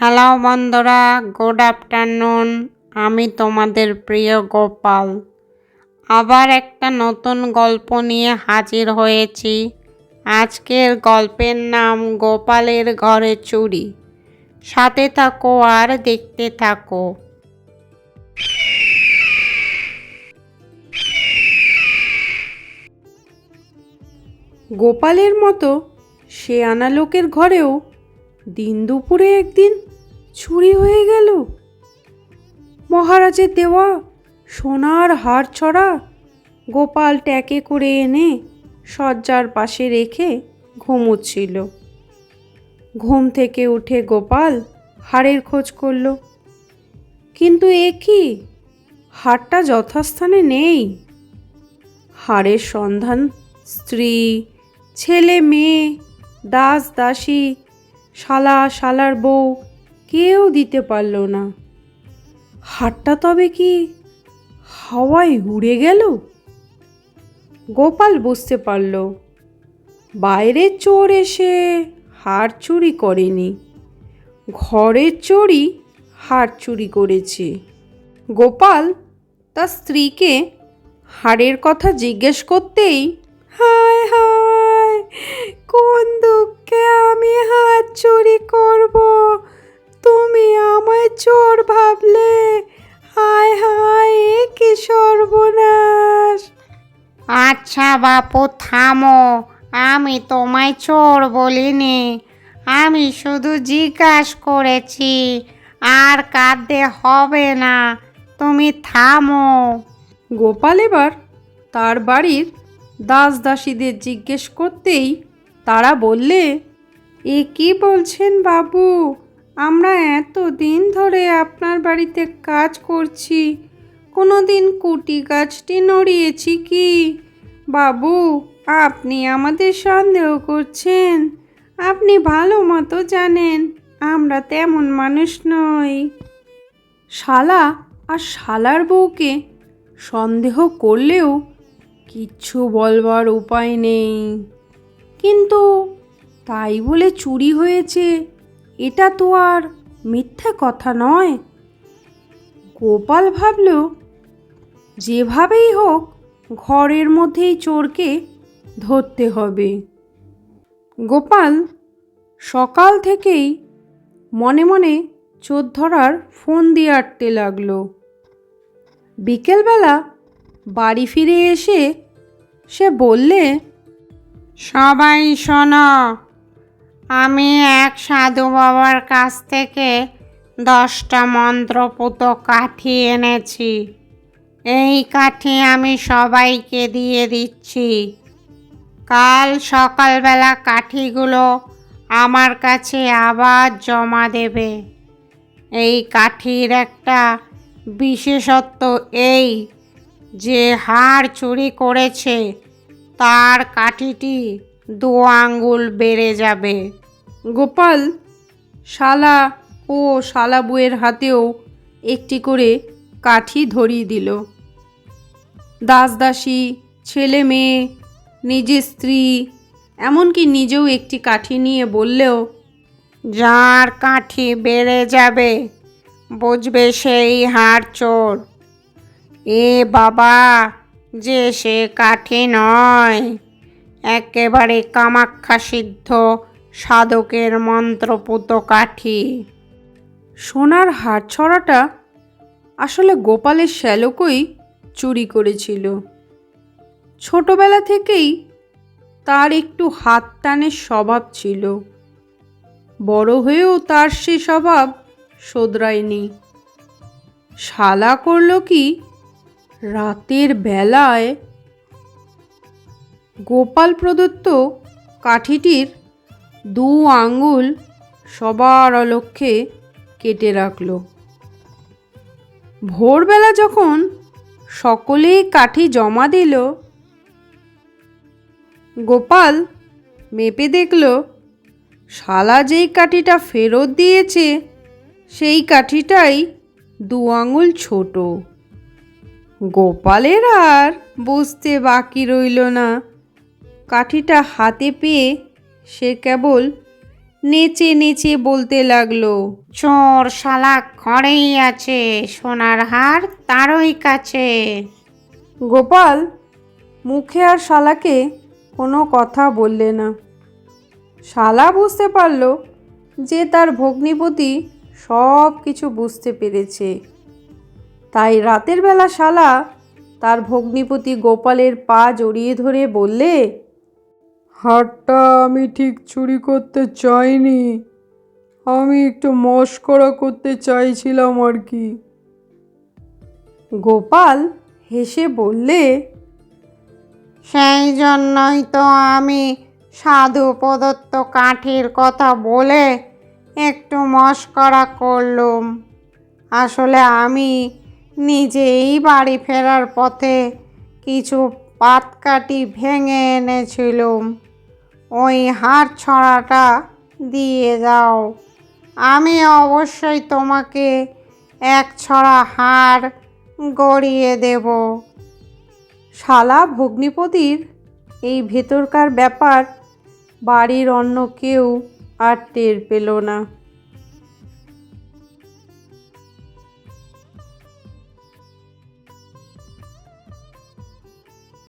Hello বন্ধুরা, good afternoon. আমি তোমাদের প্রিয় গোপাল। আবার একটা নতুন গল্প নিয়ে হাজির হয়েছি। আজকের গল্পের নাম গোপালের ঘরে চুরি। সাথে থাকো আর দেখতে থাকো। গোপালের মতো সে আনা লোকের ঘরেও দিন দুপুরে একদিন চুরি হয়ে গেল। মহারাজের দেওয়া সোনার হার ছড়া গোপাল ট্যাকে করে এনে শয্যার পাশে রেখে ঘুমোচ্ছিল। ঘুম থেকে উঠে গোপাল হাড়ের খোঁজ করল। কিন্তু এ কি? হারটা যথাস্থানে নেই। হাড়ের সন্ধান স্ত্রী, ছেলে, মেয়ে, দাস, দাসী, শালা, শালার বউ কেউ দিতে পারল না। হাটটা তবে কি হাওয়ায় উড়ে গেল? গোপাল বুঝতে পারল, বাইরে চোর এসে হাড় চুরি করেনি। ঘরের চোরই হাড় চুরি করেছে। গোপাল তার স্ত্রীকে হাড়ের কথা জিজ্ঞেস করতেই, হায় হায়, কোন দুঃখে আমি হাত চুরি করব? আচ্ছা বাপু, থামো। আমি তোমায় চোর বলিনি। আমি শুধু জিজ্ঞাসা করেছি, আর কাঁদতে হবে না, তুমি থামো। গোপাল এবার তার বাড়ির দাস দাসীদের জিজ্ঞেস করতেই তারা বললে, এ কি বলছেন বাবু? আমরা এত দিন ধরে আপনার বাড়িতে কাজ করছি। কোনো দিন কুটি গাছটি নড়িয়েছি কি? বাবু, আপনি আমাদের সন্দেহ করছেন। আপনি ভালো মতো জানেন, আমরা তেমন মানুষ নই। শালা আর শালার বউকে সন্দেহ করলেও কিচ্ছু বলবার উপায় নেই। কিন্তু তাই বলে চুরি হয়েছে, এটা তো আর মিথ্যা কথা নয়। গোপাল ভাবল, যেভাবেই হোক ঘরের মধ্যেই চোরকে ধরতে হবে। গোপাল সকাল থেকেই মনে মনে চোর ধরার ফোন দিয়ে আটতে লাগল। বিকেলবেলা বাড়ি ফিরে এসে সে বললে, সবাই শোনো, আমি এক সাধু বাবার কাছ থেকে দশটা মন্ত্রপুত কাঠি এনেছি। এই কাঠি আমি সবাইকে দিয়ে দিচ্ছি। কাল সকালবেলা কাঠিগুলো আমার কাছে আবার জমা দেবে। এই কাঠির একটা বিশেষত্ব এই যে হাড় চুরি করেছে, তার কাঠিটি দু আঙ্গুল বেড়ে যাবে। গোপাল, শালা ও শালা বউয়ের হাতেও একটি করে কাঠি ধরিয়ে দিল। দাসদাসী ছেলে মেয়ে নিজের স্ত্রী, এমনকি নিজেও একটি কাঠি নিয়ে বললেও, যার কাঠি বেড়ে যাবে, বুঝবে সেই হাড় চোর। এ বাবা, যে সে কাঠি নয়, একেবারে কামাক্ষা সিদ্ধ সাধকের মন্ত্রপুত কাঠি। সোনার হাট ছড়াটা আসলে গোপালের শ্যালকই চুরি করেছিল। ছোটবেলা থেকেই তার একটু হাত টানের স্বভাব ছিল। বড় হয়েও তার সে স্বভাব শোধরায়নি। শালা করল কি? রাতের বেলায় গোপাল প্রদত্ত কাঠিটির দু আঙ্গুল সবার অলক্ষ্যে কেটে রাখল। ভোরবেলা যখন সকলেই কাঠি জমা দিল, গোপাল মেপে দেখল, শালা যেই কাঠিটা ফেরত দিয়েছে, সেই কাঠিটাই দু আঙুল ছোট। গোপালের আর বুঝতে বাকি রইল না। কাঠিটা হাতে পেয়ে সে কেবল নেচে নেচে বলতে লাগল, চোর শালা ঘরেই আছে, সোনার হার তারই কাছে। গোপাল মুখে আর শালাকে কোনো কথা বললে না। শালা বুঝতে পারল যে তার ভগ্নিপতি সব কিছু বুঝতে পেরেছে। তাই রাতের বেলা শালা তার ভগ্নিপতি গোপালের পা জড়িয়ে ধরে বললে হারটা আমি ঠিক চুরি করতে চাইনি। আমি একটু মস্করা করতে চাইছিলাম আর কি। গোপাল হেসে বললে সেই জন্যই তো আমি সাধু প্রদত্ত কাঠির কথা বলে একটু মস্করা করলুম। আসলে আমি নিজেই বাড়ি ফেরার পথে কিছু পাতকাঠি ভেঙে এনেছিলুম। ওই হাড় ছড়াটা দিয়ে দাও। আমি অবশ্যই তোমাকে এক ছড়া হাড় গড়িয়ে দেব। শালা ভগ্নিপতির এই ভেতরকার ব্যাপার বাড়ির অন্য কেউ আর টের পেল না।